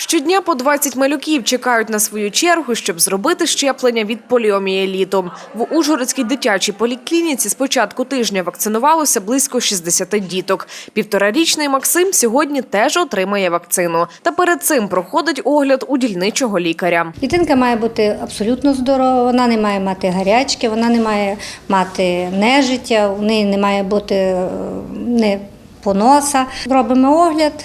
Щодня по 20 малюків чекають на свою чергу, щоб зробити щеплення від поліомієліту. В Ужгородській дитячій поліклініці з початку тижня вакцинувалося близько 60 діток. Півторарічний Максим сьогодні теж отримає вакцину. Та перед цим проходить огляд у дільничого лікаря. Дитинка має бути абсолютно здорова, вона не має мати гарячки, вона не має мати нежиття, у неї не має бути е, не поноса. Робимо огляд,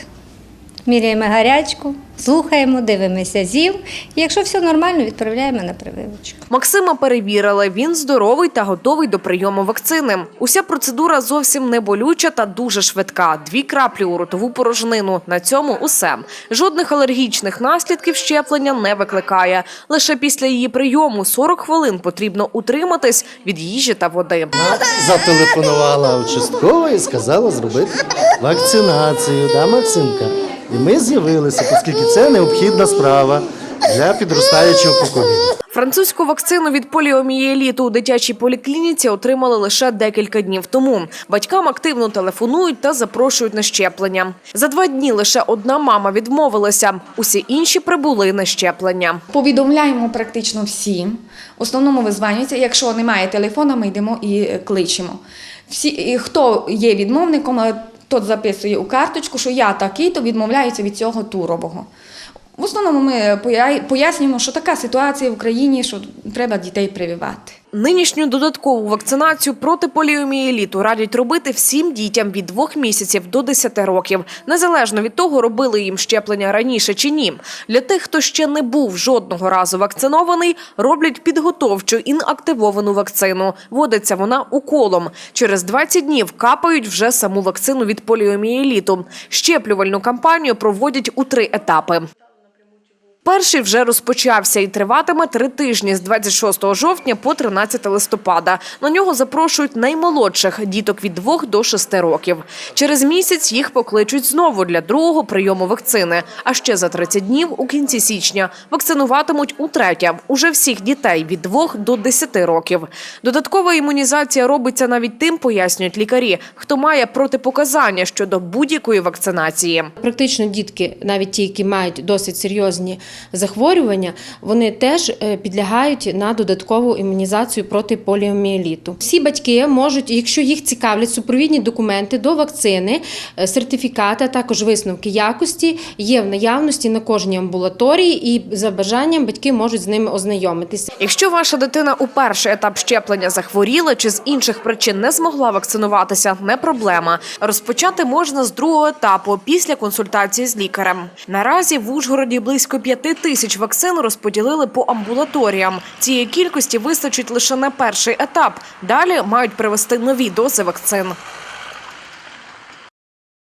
міряємо гарячку, слухаємо, дивимося зів. І якщо все нормально, відправляємо на прививочку. Максима перевірили. Він здоровий та готовий до прийому вакцини. Уся процедура зовсім не болюча та дуже швидка. Дві краплі у ротову порожнину. На цьому усе. Жодних алергічних наслідків щеплення не викликає. Лише після її прийому 40 хвилин потрібно утриматись від їжі та води. Зателефонувала участкова і сказала зробити вакцинацію, да, Максимка? І ми з'явилися, оскільки це необхідна справа для підростаючого покоління. Французьку вакцину від поліомієліту у дитячій поліклініці отримали лише декілька днів тому. Батькам активно телефонують та запрошують на щеплення. За два дні лише одна мама відмовилася. Усі інші прибули на щеплення. Повідомляємо практично всім. В основному визванюється. Якщо немає телефона, ми йдемо і кличемо. Всі, хто є відмовником, тот записує у карточку, що я такий, то відмовляється від цього турового. В основному ми пояснюємо, що така ситуація в Україні, що треба дітей прививати. Нинішню додаткову вакцинацію проти поліомієліту радять робити всім дітям від 2 місяців до 10 років, незалежно від того, робили їм щеплення раніше чи ні. Для тих, хто ще не був жодного разу вакцинований, роблять підготовчу інактивовану вакцину. Вводиться вона уколом. Через 20 днів капають вже саму вакцину від поліомієліту. Щеплювальну кампанію проводять у три етапи. Перший вже розпочався і триватиме три тижні з 26 жовтня по 13 листопада. На нього запрошують наймолодших діток від 2 до 6 років. Через місяць їх покличуть знову для другого прийому вакцини. А ще за 30 днів у кінці січня вакцинуватимуть утретє уже всіх дітей від 2 до 10 років. Додаткова імунізація робиться навіть тим, пояснюють лікарі, хто має протипоказання щодо будь-якої вакцинації. Практично дітки, навіть ті, які мають досить серйозні захворювання, вони теж е, підлягають на додаткову імунізацію проти поліомієліту. Всі батьки можуть, якщо їх цікавлять супровідні документи до вакцини, е, сертифікати, також висновки якості, є в наявності на кожній амбулаторії, і за бажанням батьки можуть з ними ознайомитися. Якщо ваша дитина у перший етап щеплення захворіла чи з інших причин не змогла вакцинуватися, не проблема. Розпочати можна з другого етапу після консультації з лікарем. Наразі в Ужгороді близько п'яти тисяч вакцин розподілили по амбулаторіям. Цієї кількості вистачить лише на перший етап. Далі мають привезти нові дози вакцин.